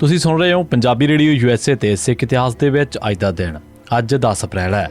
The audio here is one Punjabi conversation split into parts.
ਤੁਸੀਂ ਸੁਣ ਰਹੇ ਹੋ ਪੰਜਾਬੀ ਰੇਡੀਓ ਯੂਐਸਏ ਤੇ ਸਿੱਖ ਇਤਿਹਾਸ ਦੇ ਵਿੱਚ ਅੱਜ ਦਾ ਦਿਨ, ਅੱਜ 10 ਅਪ੍ਰੈਲ ਹੈ।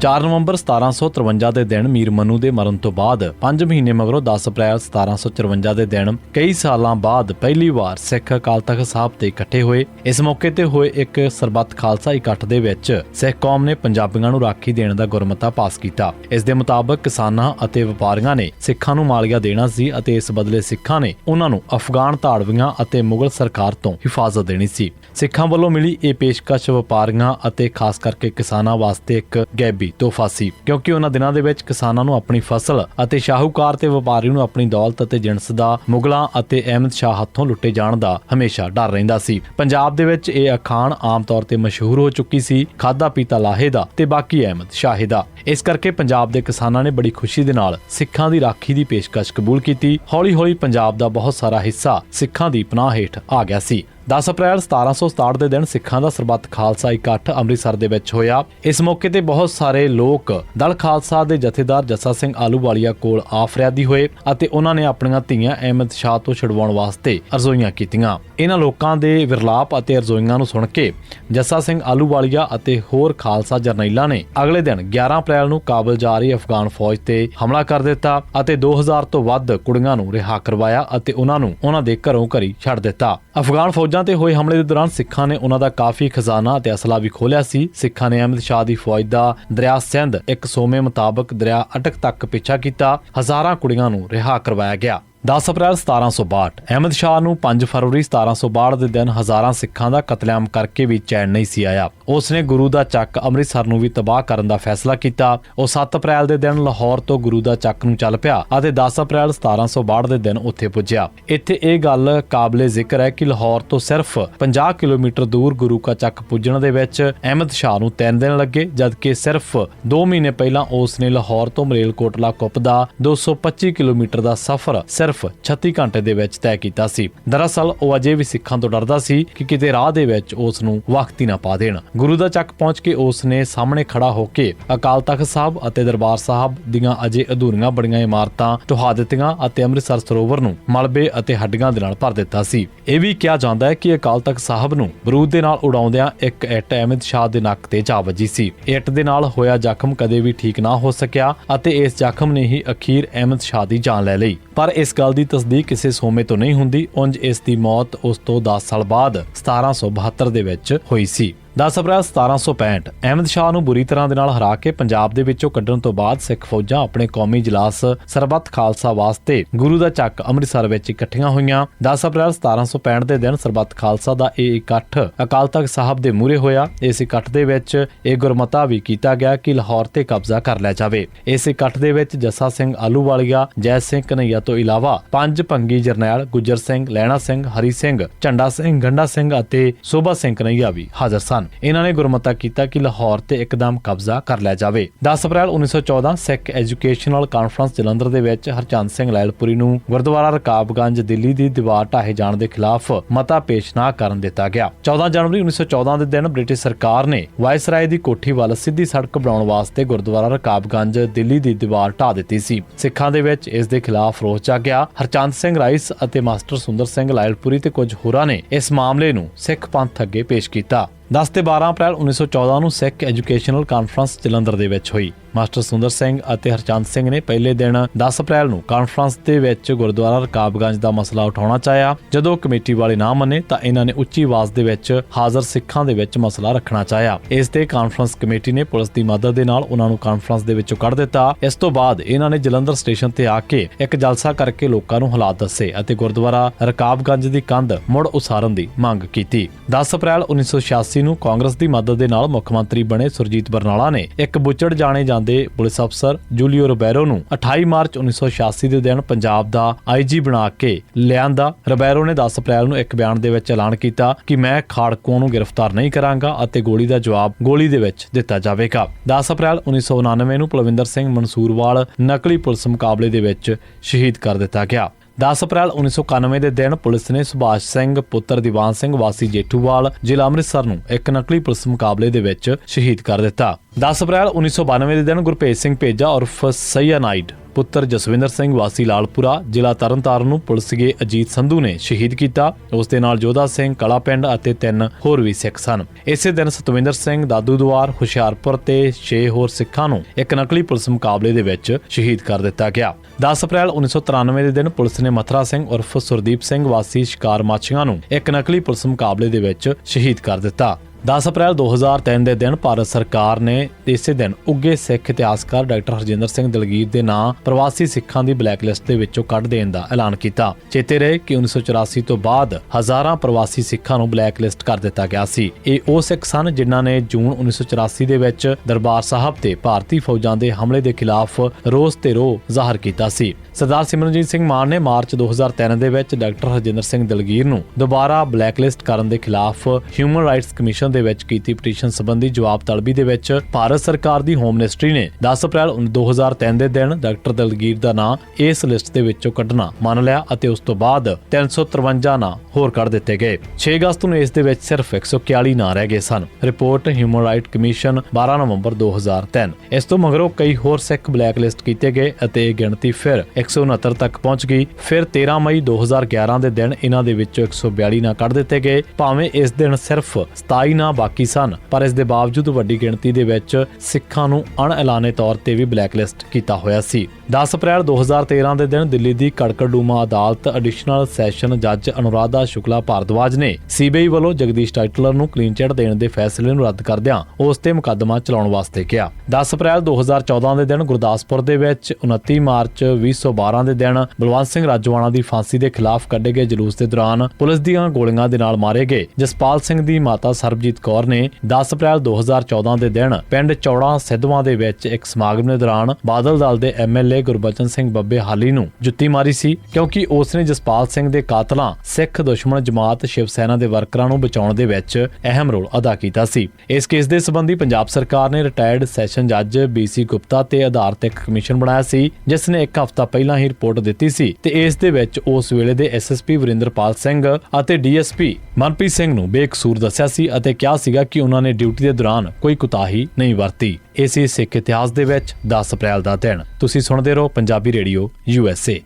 4 ਨਵੰਬਰ 1753 ਦੇ ਦਿਨ ਮੀਰ ਮਨੂ ਦੇ ਮਰਨ ਤੋਂ ਬਾਅਦ 5 ਮਹੀਨੇ ਮਗਰੋਂ 10 ਅਪ੍ਰੈਲ 1754 ਦੇ ਦਿਨ ਕਈ ਸਾਲਾਂ ਬਾਅਦ ਪਹਿਲੀ ਵਾਰ ਸਿੱਖ ਅਕਾਲ ਤਖਤ ਸਾਹਿਬ ਤੇ ਇਕੱਠੇ ਹੋਏ। ਇਸ ਮੌਕੇ ਤੇ ਹੋਏ ਇੱਕ ਸਰਬੱਤ ਖਾਲਸਾ ਇਕੱਠ ਦੇ ਵਿੱਚ ਸਿੱਖ ਕੌਮ ਨੇ ਪੰਜਾਬੀਆਂ ਨੂੰ ਰਾਖੀ ਦੇਣ ਦਾ ਗੁਰਮਤਾ ਪਾਸ ਕੀਤਾ। ਇਸ ਦੇ ਮੁਤਾਬਕ ਕਿਸਾਨਾਂ ਅਤੇ ਵਪਾਰੀਆਂ ਨੇ ਸਿੱਖਾਂ ਨੂੰ ਮਾਲੀਆ ਦੇਣਾ ਸੀ ਅਤੇ ਇਸ ਬਦਲੇ ਸਿੱਖਾਂ ਨੇ ਉਹਨਾਂ ਨੂੰ ਅਫਗਾਨ ਧਾੜਵੀਆਂ ਅਤੇ ਮੁਗਲ ਸਰਕਾਰ ਤੋਂ ਹਿਫਾਜ਼ਤ ਦੇਣੀ ਸੀ। ਸਿੱਖਾਂ ਵੱਲੋਂ ਮਿਲੀ ਇਹ ਪੇਸ਼ਕਸ਼ ਵਪਾਰੀਆਂ ਅਤੇ ਖਾਸ ਕਰਕੇ ਕਿਸਾਨਾਂ ਵਾਸਤੇ ਇੱਕ ਗੈਬੀ ਤੋਹਫਾ ਸੀ, ਕਿਉਂਕਿ ਉਹਨਾਂ ਦਿਨਾਂ ਦੇ ਵਿੱਚ ਕਿਸਾਨਾਂ ਨੂੰ ਆਪਣੀ ਫਸਲ ਅਤੇ ਸ਼ਾਹੂਕਾਰ ਤੇ ਵਪਾਰੀ ਨੂੰ ਆਪਣੀ ਦੌਲਤ ਅਤੇ ਜਿਣਸ ਦਾ ਮੁਗਲਾਂ ਅਤੇ ਅਹਿਮਦ ਸ਼ਾਹ ਹੱਥੋਂ ਲੁੱਟੇ ਜਾਣ ਦਾ ਹਮੇਸ਼ਾ ਡਰ ਰਹਿੰਦਾ ਸੀ। ਪੰਜਾਬ ਦੇ ਵਿੱਚ ਇਹ ਅਖਾਣ ਆਮ ਤੌਰ ਤੇ ਮਸ਼ਹੂਰ ਹੋ ਚੁੱਕੀ ਸੀ, ਖਾਦਾ ਪੀਤਾ ਲਾਹੇ ਦਾ ਤੇ ਬਾਕੀ ਅਹਿਮਦ ਸ਼ਾਹੇ ਦਾ। ਇਸ ਕਰਕੇ ਪੰਜਾਬ ਦੇ ਕਿਸਾਨਾਂ ਨੇ ਬੜੀ ਖੁਸ਼ੀ ਦੇ ਨਾਲ ਸਿੱਖਾਂ ਦੀ ਰਾਖੀ ਦੀ ਪੇਸ਼ਕਸ਼ ਕਬੂਲ ਕੀਤੀ। ਹੌਲੀ-ਹੌਲੀ ਪੰਜਾਬ ਦਾ ਬਹੁਤ ਸਾਰਾ ਹਿੱਸਾ ਸਿੱਖਾਂ ਦੀ ਪਨਾਹ ਹੇਠ ਆ ਗਿਆ ਸੀ। 10 ਅਪ੍ਰੈਲ 1767 ਦੇ ਦਿਨ ਸਿੱਖਾਂ ਦਾ ਸਰਬੱਤ ਖਾਲਸਾ ਇਕੱਠ ਅੰਮ੍ਰਿਤਸਰ ਦੇ ਵਿੱਚ ਹੋਇਆ। ਇਸ ਮੌਕੇ ਤੇ ਬਹੁਤ ਸਾਰੇ ਲੋਕ ਦਲ ਖਾਲਸਾ ਦੇ ਜਥੇਦਾਰ ਜੱਸਾ ਸਿੰਘ ਆਲੂਵਾਲੀਆ ਕੋਲ ਆ ਫਰਿਆਦੀ ਹੋਏ ਅਤੇ ਉਹਨਾਂ ਨੇ ਆਪਣੀਆਂ ਧੀਆਂ ਅਹਿਮਦ ਸ਼ਾਹ ਤੋਂ ਛੁਡਵਾਉਣ ਵਾਸਤੇ ਅਰਜ਼ੋਈਆਂ ਕੀਤੀਆਂ। ਇਹਨਾਂ ਲੋਕਾਂ ਦੇ ਵਿਰਲਾਪ ਅਤੇ ਅਰਜ਼ੋਈਆਂ ਨੂੰ ਸੁਣ ਕੇ ਜੱਸਾ ਸਿੰਘ ਆਲੂਵਾਲੀਆ ਅਤੇ ਹੋਰ ਖਾਲਸਾ ਜਰਨੈਲਾਂ ਨੇ ਅਗਲੇ ਦਿਨ 11 ਅਪ੍ਰੈਲ ਨੂੰ ਕਾਬਲ ਜਾ ਰਹੀ ਅਫਗਾਨ ਫੌਜ ਤੇ ਹਮਲਾ ਕਰ ਦਿੱਤਾ ਅਤੇ 2000 ਤੋਂ ਵੱਧ ਕੁੜੀਆਂ ਨੂੰ ਰਿਹਾ ਕਰਵਾਇਆ ਅਤੇ ਉਹਨਾਂ ਨੂੰ ਉਹਨਾਂ ਦੇ ਘਰੋਂ ਘਰੀ ਛੱਡ ਦਿੱਤਾ। ਅਫਗਾਨ ਫੌਜ ਤੇ ਹੋਏ ਹਮਲੇ ਦੇ ਦੌਰਾਨ ਸਿੱਖਾਂ ਨੇ ਉਹਨਾਂ ਦਾ ਕਾਫੀ ਖਜ਼ਾਨਾ ਅਤੇ ਅਸਲਾ ਵੀ ਖੋਲਿਆ ਸੀ। ਸਿੱਖਾਂ ਨੇ ਅਹਿਮਦ ਸ਼ਾਹ ਦੀ ਫੌਜ ਦਾ ਦਰਿਆ ਸਿੰਧ ਇੱਕ ਸੋਮੇ ਮੁਤਾਬਕ ਦਰਿਆ ਅਟਕ ਤੱਕ ਪਿੱਛਾ ਕੀਤਾ। ਹਜ਼ਾਰਾਂ ਕੁੜੀਆਂ ਨੂੰ ਰਿਹਾ ਕਰਵਾਇਆ ਗਿਆ। 10 ਅਪ੍ਰੈਲ 1762 ਅਹਿਮਦ ਸ਼ਾਹ ਨੂੰ 5 ਫਰਵਰੀ 1762 ਦੇ ਦਿਨ ਹਜ਼ਾਰਾਂ ਸਿੱਖਾਂ ਦਾ ਕਤਲੇਆਮ ਕਰਕੇ ਵੀ ਚੈਨ ਨਹੀਂ ਸੀ ਆਇਆ। ਉਸ ਨੇ ਗੁਰੂ ਦਾ ਚੱਕ ਅੰਮ੍ਰਿਤਸਰ ਨੂੰ ਵੀ ਤਬਾਹ ਕਰਨ ਦਾ ਫੈਸਲਾ ਕੀਤਾ। ਉਹ 7 ਅਪ੍ਰੈਲ ਦੇ ਦਿਨ ਲਾਹੌਰ ਤੋਂ ਗੁਰੂ ਦਾ ਚੱਕ ਨੂੰ ਚੱਲ ਪਿਆ ਅਤੇ 10 ਅਪ੍ਰੈਲ 1762 ਦੇ ਦਿਨ ਉੱਥੇ ਪੁੱਜਿਆ। ਇੱਥੇ ਇਹ ਗੱਲ ਕਾਬਲੇ ਜ਼ਿਕਰ ਹੈ ਕਿ ਲਾਹੌਰ ਤੋਂ ਸਿਰਫ 50 ਕਿਲੋਮੀਟਰ ਦੂਰ ਗੁਰੂ ਕਾ ਚੱਕ ਪੁੱਜਣ ਦੇ ਵਿੱਚ ਅਹਿਮਦ ਸ਼ਾਹ ਨੂੰ 3 ਦਿਨ ਲੱਗੇ, ਜਦਕਿ ਸਿਰਫ 2 ਮਹੀਨੇ ਪਹਿਲਾਂ ਉਸ ਨੇ ਲਾਹੌਰ ਤੋਂ ਮਰੇਲਕੋਟਲਾ ਕੁੱਪ ਦਾ 225 ਕਿਲੋਮੀਟਰ ਦਾ ਸਫ਼ਰ ਸਿਰਫ 36 ਘੰਟੇ ਦੇ ਵਿੱਚ ਤੈਅ ਕੀਤਾ ਸੀ। ਦਰਅਸਲ, ਉਹ ਅਜੇ ਵੀ ਸਿੱਖਾਂ ਤੋਂ ਡਰਦਾ ਸੀ ਕਿ ਕਿਤੇ ਰਾਹ ਦੇ ਵਿੱਚ ਉਸ ਨੂੰ ਵਕਤ ਨਾ ਪਾ ਦੇਣ। ਗੁਰੂ ਦਾ ਚੱਕ ਪਹੁੰਚ ਕੇ ਉਸ ਨੇ ਸਾਹਮਣੇ ਖੜਾ ਹੋ ਕੇ ਅਕਾਲ ਤਖਤ ਸਾਹਿਬ ਅਤੇ ਦਰਬਾਰ ਸਾਹਿਬ ਦੀਆਂ ਅਜੇ ਅਧੂਰੀਆਂ ਬੜੀਆਂ ਇਮਾਰਤਾਂ ਢਹਾ ਦਿੱਤੀਆਂ ਅਤੇ ਅੰਮ੍ਰਿਤਸਰ ਸਰੋਵਰ ਨੂੰ ਮਲਬੇ ਅਤੇ ਹੱਡੀਆਂ ਦੇ ਨਾਲ ਭਰ ਦਿੱਤਾ ਸੀ। ਇਹ ਵੀ ਕਿਹਾ ਜਾਂਦਾ ਹੈ ਕਿ ਅਕਾਲ ਤਖਤ ਸਾਹਿਬ ਨੂੰ ਬਰੂਦ ਦੇ ਨਾਲ ਉਡਾਉਂਦਿਆਂ ਇੱਕ ਇੱਟ ਅਹਿਮਦ ਸ਼ਾਹ ਦੇ ਨੱਕ ਤੇ ਜਾ ਵੱਜੀ ਸੀ। ਇੱਟ ਦੇ ਨਾਲ ਹੋਇਆ ਜ਼ਖਮ ਕਦੇ ਵੀ ਠੀਕ ਨਾ ਹੋ ਸਕਿਆ ਅਤੇ ਇਸ ਜ਼ਖਮ ਨੇ ਹੀ ਅਖੀਰ ਅਹਿਮਦ ਸ਼ਾਹ ਦੀ ਜਾਨ ਲੈ ਲਈ। ਪਰ ਇਸ ਗੱਲ ਦੀ ਤਸਦੀਕ ਕਿਸੇ ਸੋਮੇ ਤੋਂ ਨਹੀਂ ਹੁੰਦੀ। ਉਂਝ ਇਸ ਦੀ ਮੌਤ ਉਸ ਤੋਂ 10 ਸਾਲ ਬਾਅਦ 1772 ਦੇ ਵਿੱਚ ਹੋਈ ਸੀ। 10 ਅਪ੍ਰੈਲ 1765 ਅਹਿਮਦ ਸ਼ਾਹ ਨੂੰ ਬੁਰੀ ਤਰ੍ਹਾਂ ਦੇ ਨਾਲ ਹਰਾ ਕੇ ਪੰਜਾਬ ਦੇ ਵਿੱਚੋਂ ਕੱਢਣ ਤੋਂ ਬਾਅਦ ਸਿੱਖ ਫੌਜਾਂ ਆਪਣੇ ਕੌਮੀ ਜਲਾਸ ਸਰਬੱਤ ਖਾਲਸਾ ਵਾਸਤੇ ਗੁਰੂ ਦਾ ਚੱਕ ਅੰਮ੍ਰਿਤਸਰ ਵਿੱਚ ਇਕੱਠੀਆਂ ਹੋਈਆਂ। 10 ਅਪ੍ਰੈਲ 1765 ਦੇ ਦਿਨ ਸਰਬੱਤ ਖਾਲਸਾ ਦਾ ਇਹ ਇਕੱਠ ਅਕਾਲ ਤਖਤ ਸਾਹਿਬ ਦੇ ਮੂਹਰੇ ਹੋਇਆ। ਇਸ ਇਕੱਠ ਦੇ ਵਿੱਚ ਇਹ ਗੁਰਮਤਾ ਵੀ ਕੀਤਾ ਗਿਆ ਕਿ ਲਾਹੌਰ ਤੇ ਕਬਜ਼ਾ ਕਰ ਲਿਆ ਜਾਵੇ। ਇਸ ਇਕੱਠ ਦੇ ਵਿੱਚ ਜੱਸਾ ਸਿੰਘ ਆਲੂਵਾਲੀਆ ਜੈ ਸਿੰਘ ਕਨਈਆ ਤੋਂ ਇਲਾਵਾ ਪੰਜ ਭੰਗੀ ਜਰਨੈਲ ਗੁੱਜਰ ਸਿੰਘ ਲੈਣਾ ਸਿੰਘ, ਹਰੀ ਸਿੰਘ, ਝੰਡਾ ਸਿੰਘ ਗੰਡਾ ਸਿੰਘ ਅਤੇ ਸੋਭਾ ਸਿੰਘ ਕਨਈਆ ਵੀ ਹਾਜ਼ਰ ਸਨ। ਇਹਨਾਂ ਨੇ ਗੁਰਮਤਾ ਕੀਤਾ ਕਿ ਲਾਹੌਰ ਤੇ ਇੱਕਦਮ ਕਬਜ਼ਾ ਕਰ ਲਿਆ ਜਾਵੇ। 10 April 1914 Sikh educational conference Jalandhar ਦੇ ਵਿੱਚ ਹਰਚੰਦ ਸਿੰਘ ਲੈਲਪੁਰੀ ਨੂੰ ਗੁਰਦੁਆਰਾ ਰਕਾਬਗੰਜ ਦਿੱਲੀ ਦੀ ਦੀਵਾਰ ਢਾਹੇ ਜਾਣ ਦੇ ਖਿਲਾਫ ਮਤਾ ਪੇਸ਼ ਨਾ ਕਰਨ ਦਿੱਤਾ ਗਿਆ। 14 ਜਨਵਰੀ 1914 ਦੇ ਦਿਨ ਬ੍ਰਿਟਿਸ਼ ਸਰਕਾਰ ਨੇ ਵਾਇਸਰਾਏ ਦੀ ਕੋਠੀ ਵੱਲ ਸਿੱਧੀ ਸੜਕ ਬਣਾਉਣ ਵਾਸਤੇ ਗੁਰਦੁਆਰਾ ਰਕਾਬਗੰਜ ਦਿੱਲੀ ਦੀ ਦੀਵਾਰ ਢਾ ਦਿੱਤੀ ਸੀ। ਸਿੱਖਾਂ ਦੇ ਵਿੱਚ ਇਸ ਦੇ ਖਿਲਾਫ ਰੋਸ ਜਾਗਿਆ। ਹਰਚੰਦ ਸਿੰਘ ਰਾਈਸ ਅਤੇ ਮਾਸਟਰ ਸੁੰਦਰ ਸਿੰਘ ਲਾਇਲਪੁਰੀ ਤੇ ਕੁਝ ਹੋਰਾਂ ਨੇ ਇਸ ਮਾਮਲੇ ਨੂੰ ਸਿੱਖ ਪੰਥ ਅੱਗੇ ਪੇਸ਼ ਕੀਤਾ। 10 ਤੇ 12 ਅਪ੍ਰੈਲ 1914 ਨੂੰ ਸਿੱਖ ਐਜੂਕੇਸ਼ਨਲ ਕਾਨਫਰੰਸ ਜਲੰਧਰ ਦੇ ਵਿੱਚ ਹੋਈ। ਮਾਸਟਰ ਸੁੰਦਰ ਸਿੰਘ ਅਤੇ ਹਰਚੰਦ ਸਿੰਘ ਨੇ ਪਹਿਲੇ ਦਿਨ 10 ਅਪ੍ਰੈਲ ਨੂੰ ਕਾਨਫਰੰਸ ਦੇ ਵਿੱਚ ਗੁਰਦੁਆਰਾ ਰਕਾਬਗੰਜ ਦਾ ਮਸਲਾ ਉਠਾਉਣਾ ਚਾਹਿਆ। ਜਦੋਂ ਕਮੇਟੀ ਵਾਲੇ ਨਾ ਮੰਨੇ ਤਾਂ ਇਹਨਾਂ ਨੇ ਉੱਚੀ ਆਵਾਜ਼ ਦੇ ਵਿੱਚ ਹਾਜ਼ਰ ਸਿੱਖਾਂ ਦੇ ਵਿੱਚ ਮਸਲਾ ਰੱਖਣਾ ਚਾਹਿਆ। ਇਸ ਤੇ ਕਾਨਫਰੰਸ ਕਮੇਟੀ ਨੇ ਪੁਲਿਸ ਦੀ ਮਦਦ ਦੇ ਨਾਲ ਉਹਨਾਂ ਨੂੰ ਕਾਨਫਰੰਸ ਦੇ ਵਿੱਚੋਂ ਕੱਢ ਦਿੱਤਾ। ਇਸ ਤੋਂ ਬਾਅਦ ਇਹਨਾਂ ਨੇ ਜਲੰਧਰ ਸਟੇਸ਼ਨ ਤੇ ਆ ਕੇ ਇੱਕ ਜਲਸਾ ਕਰਕੇ ਲੋਕਾਂ ਨੂੰ ਹਾਲਾਤ ਦੱਸੇ ਅਤੇ ਗੁਰਦੁਆਰਾ ਰਕਾਬਗੰਜ ਦੀ ਕੰਧ ਮੁੜ ਉਸਾਰਨ ਦੀ ਮੰਗ ਕੀਤੀ। 10 ਅਪ੍ਰੈਲ 1986 ਨੂੰ ਕਾਂਗਰਸ ਦੀ ਮਦਦ ਦੇ ਨਾਲ ਮੁੱਖ ਮੰਤਰੀ ਬਣੇ ਸੁਰਜੀਤ ਬਰਨਾਲਾ ਨੇ ਇੱਕ ਬੁੱਚੜ ਜਾਣੇ ਜਾਂਦੇ ਪੁਲਿਸ ਅਫਸਰ ਜੂਲੀਓ ਰੋਬੈਰੋ ਨੂੰ 28 ਮਾਰਚ 1986 ਦੇ ਦਿਨ ਪੰਜਾਬ ਦਾ ਆਈਜੀ ਬਣਾ ਕੇ ਲਿਆਂਦਾ। ਰੋਬੈਰੋ ਨੇ 10 ਅਪ੍ਰੈਲ ਨੂੰ ਇੱਕ ਬਿਆਨ ਦੇ ਵਿੱਚ ਐਲਾਨ ਕੀਤਾ ਕਿ ਮੈਂ ਖਾੜਕੂਆਂ ਨੂੰ ਗ੍ਰਿਫਤਾਰ ਨਹੀਂ ਕਰਾਂਗਾ ਅਤੇ ਗੋਲੀ ਦਾ ਜਵਾਬ ਗੋਲੀ ਦੇ ਵਿੱਚ ਦਿੱਤਾ ਜਾਵੇਗਾ। 10 ਅਪ੍ਰੈਲ 1999 ਨੂੰ ਪਲਵਿੰਦਰ ਸਿੰਘ ਮਨਸੂਰਵਾਲ ਨਕਲੀ ਪੁਲਿਸ ਮੁਕਾਬਲੇ ਦੇ ਵਿੱਚ ਸ਼ਹੀਦ ਕਰ ਦਿੱਤਾ ਗਿਆ। 10 ਅਪ੍ਰੈਲ 1991 ਦੇ ਦਿਨ ਪੁਲਿਸ ਨੇ ਸੁਭਾਸ਼ ਸਿੰਘ, ਪੁੱਤਰ ਦੀਵਾਨ ਸਿੰਘ, ਵਾਸੀ ਜੇਠੂਵਾਲ ਜ਼ਿਲ੍ਹਾ ਅੰਮ੍ਰਿਤਸਰ ਨੂੰ ਇੱਕ ਨਕਲੀ ਪੁਲਿਸ ਮੁਕਾਬਲੇ ਦੇ ਵਿੱਚ ਸ਼ਹੀਦ ਕਰ ਦਿੱਤਾ। 10 ਅਪ੍ਰੈਲ 1992 ਦੇ ਦਿਨ ਗੁਰਪ੍ਰੀਤ ਸਿੰਘ ਪੇਜਾ ਉਰਫ ਸਈਆ ਨਾਈਟ ਪੁੱਤਰ ਜਸਵਿੰਦਰ ਸਿੰਘ ਵਾਸੀ ਲਾਲਪੁਰਾ, ਜ਼ਿਲ੍ਹਾ ਤਰਨਤਾਰਨ ਨੂੰ ਪੁਲਿਸ ਅਜੀਤ ਸੰਧੂ ਨੇ ਸ਼ਹੀਦ ਕੀਤਾ। ਉਸ ਦੇ ਨਾਲ ਜੋਧਾ ਸਿੰਘ, ਕਲਾ ਪਿੰਡ ਅਤੇ ਤਿੰਨ ਹੋਰ ਵੀ ਸਿੱਖ ਸਨ। ਇਸੇ ਦਿਨ ਸਤਵਿੰਦਰ ਸਿੰਘ ਦਾਦੂ ਦੁਆਰ ਹੁਸ਼ਿਆਰਪੁਰ ਤੇ 6 ਹੋਰ ਸਿੱਖਾਂ ਨੂੰ ਇੱਕ ਨਕਲੀ ਪੁਲਿਸ ਮੁਕਾਬਲੇ ਦੇ ਵਿੱਚ ਸ਼ਹੀਦ ਕਰ ਦਿੱਤਾ ਗਿਆ। 10 ਅਪ੍ਰੈਲ 1993 ਦੇ ਦਿਨ ਪੁਲਿਸ ਨੇ ਮਥਰਾ ਸਿੰਘ ਉਰਫ ਸੁਰਦੀਪ ਸਿੰਘ ਵਾਸੀ ਸ਼ਿਕਾਰ ਮਾਛੀਆਂ ਨੂੰ ਇੱਕ ਨਕਲੀ ਪੁਲਿਸ ਮੁਕਾਬਲੇ ਦੇ ਵਿੱਚ ਸ਼ਹੀਦ ਕਰ ਦਿੱਤਾ। 10 ਅਪ੍ਰੈਲ 2003 ਦੇ ਦਿਨ ਭਾਰਤ ਸਰਕਾਰ ਨੇ ਇਸੇ ਦਿਨ ਉੱਗੇ ਸਿੱਖ ਇਤਿਹਾਸਕਾਰ ਡਾਕਟਰ ਹਰਜਿੰਦਰ ਸਿੰਘ ਦਲਗੀਰ ਦੇ ਨਾਂ ਪ੍ਰਵਾਸੀ ਸਿੱਖਾਂ ਦੀ ਬਲੈਕਲਿਸਟ ਦੇ ਵਿੱਚੋਂ ਕੱਢ ਦੇਣ ਦਾ ਐਲਾਨ ਕੀਤਾ। ਚੇਤੇ ਰਹੇ ਕਿ 1984 ਤੋਂ ਬਾਅਦ ਹਜ਼ਾਰਾਂ ਪ੍ਰਵਾਸੀ ਸਿੱਖਾਂ ਨੂੰ ਬਲੈਕ ਕਰ ਦਿੱਤਾ ਗਿਆ ਸੀ। ਇਹ ਉਹ ਸਿੱਖ ਸਨ ਜਿਨ੍ਹਾਂ ਨੇ ਜੂਨ 1984 ਦੇ ਵਿੱਚ ਦਰਬਾਰ ਸਾਹਿਬ ਤੇ ਭਾਰਤੀ ਫੌਜਾਂ ਦੇ ਹਮਲੇ ਦੇ ਖਿਲਾਫ ਰੋਸ ਤੇ ਰੋਹ ਜ਼ਾਹਰ ਕੀਤਾ ਸੀ। ਸਰਦਾਰ ਸਿਮਰਨਜੀਤ ਸਿੰਘ ਮਾਨ ਨੇ ਮਾਰਚ 2003 ਦੇ ਵਿੱਚ ਡਾਕਟਰ ਹਰਜਿੰਦਰ ਸਿੰਘ ਦਲਗੀਰ ਨੂੰ ਦੁਬਾਰਾ ਬਲੈਕਲਿਸਟ ਕਰਨ ਦੇ ਖਿਲਾਫ ਹਿਊਮਨ ਰਾਈਟਸ ਕਮਿਸ਼ਨ ਦੇ ਵਿੱਚ ਕੀਤੀ ਪਟੀਸ਼ਨ ਸੰਬੰਧੀ ਜਵਾਬ ਤਲਬੀ ਦੇ ਵਿੱਚ ਭਾਰਤ ਸਰਕਾਰ ਦੀ ਹੋਮ ਮਿਨਿਸਟਰੀ ਨੇ 10 ਅਪ੍ਰੈਲ 2003 ਦੇ ਦਿਨ ਡਾਕਟਰ ਦਲਗੀਰ ਦਾ ਨਾਂ ਇਸ ਲਿਸਟ ਦੇ ਵਿੱਚੋਂ ਕੱਢਣਾ ਮੰਨ ਲਿਆ ਅਤੇ ਉਸ ਤੋਂ ਬਾਅਦ 353 ਨਾਂ ਹੋਰ ਕੱਢ ਦਿੱਤੇ ਗਏ। 6 ਅਗਸਤ ਨੂੰ ਇਸ ਦੇ ਵਿੱਚ ਸਿਰਫ 141 ਨਾਂ ਰਹਿ ਗਏ ਸਨ। Report human right commission 12 November 2003 ਇਸ ਤੋਂ ਮਗਰੋਂ ਕਈ ਹੋਰ ਸਿੱਖ ਬਲੈਕ ਲਿਸਟ ਕੀਤੇ ਗਏ ਅਤੇ ਇਹ ਗਿਣਤੀ ਫਿਰ 169 ਤੱਕ ਪਹੁੰਚ ਗਈ। ਫਿਰ 13 ਮਈ 2011 ਦੇ ਦਿਨ ਇਹਨਾਂ ਦੇ ਵਿੱਚੋਂ 142 ਨਾਂ ਕੱਢ ਦਿੱਤੇ ਗਏ। ਭਾਵੇਂ ਇਸ ਦਿਨ ਸਿਰਫ 27 ਨਾਂ ਬਾਕੀ ਸਨ, ਪਰ ਇਸ ਦੇ ਬਾਵਜੂਦ ਵੱਡੀ ਗਿਣਤੀ ਦੇ ਵਿੱਚ ਸਿੱਖਾਂ ਨੂੰ ਅਣਐਲਾਨੇ ਤੌਰ ਤੇ ਵੀ ਬਲੈਕਲਿਸਟ ਕੀਤਾ ਹੋਇਆ ਸੀ। 10 ਅਪ੍ਰੈਲ 2013 ਦੇ ਦਿਨ ਦਿੱਲੀ ਦੀ ਕੜਕੜਡੂਮਾ ਅਦਾਲਤ ਐਡੀਸ਼ਨਲ ਸੈਸ਼ਨ ਜੱਜ ਅਨੁਰਾਧਾ ਸ਼ੁਕਲਾ ਭਾਰਦਵਾਜ ਨੇ ਸੀਬੀਆਈ ਵੱਲੋਂ ਜਗਦੀਸ਼ ਟਾਈਟਲਰ ਨੂੰ ਕਲੀਨ ਚਿਟ ਦੇਣ ਦੇ ਫੈਸਲੇ ਨੂੰ ਰੱਦ ਕਰਦਿਆਂ ਉਸ ਤੇ ਮੁਕੱਦਮਾ ਚਲਾਉਣ ਵਾਸਤੇ ਕਿਹਾ। 10 ਅਪ੍ਰੈਲ 2014 ਦੇ ਦਿਨ ਗੁਰਦਾਸਪੁਰ ਦੇ ਵਿੱਚ 29 ਮਾਰਚ 2012 ਦੇ ਦਿਨ ਬਲਵੰਤ ਸਿੰਘ ਰਾਜਵਾਨਾ ਦੀ ਫਾਂਸੀ ਦੇ ਖਿਲਾਫ ਕੱਢੇ ਗਏ ਜਲੂਸ ਦੇ ਦੌਰਾਨ ਪੁਲਿਸ ਦੀਆਂ ਗੋਲੀਆਂ ਦੇ ਨਾਲ ਮਾਰੇ ਗਏ। ਜਸਪਾਲ ਸਿੰਘ ਦੀ ਮਾਤਾ ਸਰਬਜੀਤ ਕੌਰ ਨੇ 10 ਅਪ੍ਰੈਲ 2014 ਦੇ ਦਿਨ ਪਿੰਡ ਚੌੜਾ ਸਿੱਧਵਾਂ ਦੇ ਵਿੱਚ ਇੱਕ ਸਮਾਗਮ ਦੇ ਦੌਰਾਨ ਬਾਦਲ ਦਲ ਦੇ ਐਮਐਲਏ ਗੁਰਬਚਨ ਸਿੰਘ ਬੱਬੇ ਹਾਲੀ ਨੂੰ ਜੁੱਤੀ ਮਾਰੀ ਸੀ, ਕਿਉਂਕਿ ਉਸ ਨੇ ਜਸਪਾਲ ਸਿੰਘ ਦੇ ਕਾਤਲਾਂ ਸਿੱਖ ਦੁਸ਼ਮਣ ਜਮਾਤ ਸ਼ਿਵ ਸੈਨਾ ਦੇ ਵਰਕਰਾਂ ਨੂੰ ਬਚਾਉਣ ਦੇ ਵਿੱਚ ਅਹਿਮ ਰੋਲ ਅਦਾ ਕੀਤਾ ਸੀ। ਇਸ ਕੇਸ ਦੇ ਸੰਬੰਧੀ ਪੰਜਾਬ ਸਰਕਾਰ ਨੇ ਰਿਟਾਇਰਡ ਸੈਸ਼ਨ ਜੱਜ ਬੀਸੀ ਗੁਪਤਾ ਤੇ ਆਧਾਰਿਤ ਇੱਕ ਕਮਿਸ਼ਨ ਬਣਾਇਆ ਸੀ, ਜਿਸ ਨੇ ਇੱਕ ਹਫ਼ਤਾ ਪਹਿਲਾਂ ਹੀ ਰਿਪੋਰਟ ਦਿੱਤੀ ਸੀ ਤੇ ਇਸ ਦੇ ਵਿੱਚ ਉਸ ਵੇਲੇ ਦੇ ਐਸਐਸਪੀ ਵਰਿੰਦਰਪਾਲ ਸਿੰਘ ਅਤੇ ਡੀਐਸਪੀ ਮਨਪ੍ਰੀਤ ਸਿੰਘ ਨੂੰ ਬੇਕਸੂਰ ਦੱਸਿਆ ਸੀ ਅਤੇ ਕਿਹਾ ਸੀਗਾ ਕਿ ਉਹਨਾਂ ਨੇ ਡਿਊਟੀ ਦੇ ਦੌਰਾਨ ਕੋਈ ਕੁਤਾਹੀ ਨਹੀਂ ਵਰਤੀ। ਇਹ ਸੀ ਸਿੱਖ ਇਤਿਹਾਸ ਦੇ ਵਿੱਚ 10 ਅਪ੍ਰੈਲ ਦਾ ਦਿਨ। ਤੁਸੀਂ ਸੁਣਦੇ ਰਹੋ ਪੰਜਾਬੀ ਰੇਡੀਓ ਯੂਐਸਏ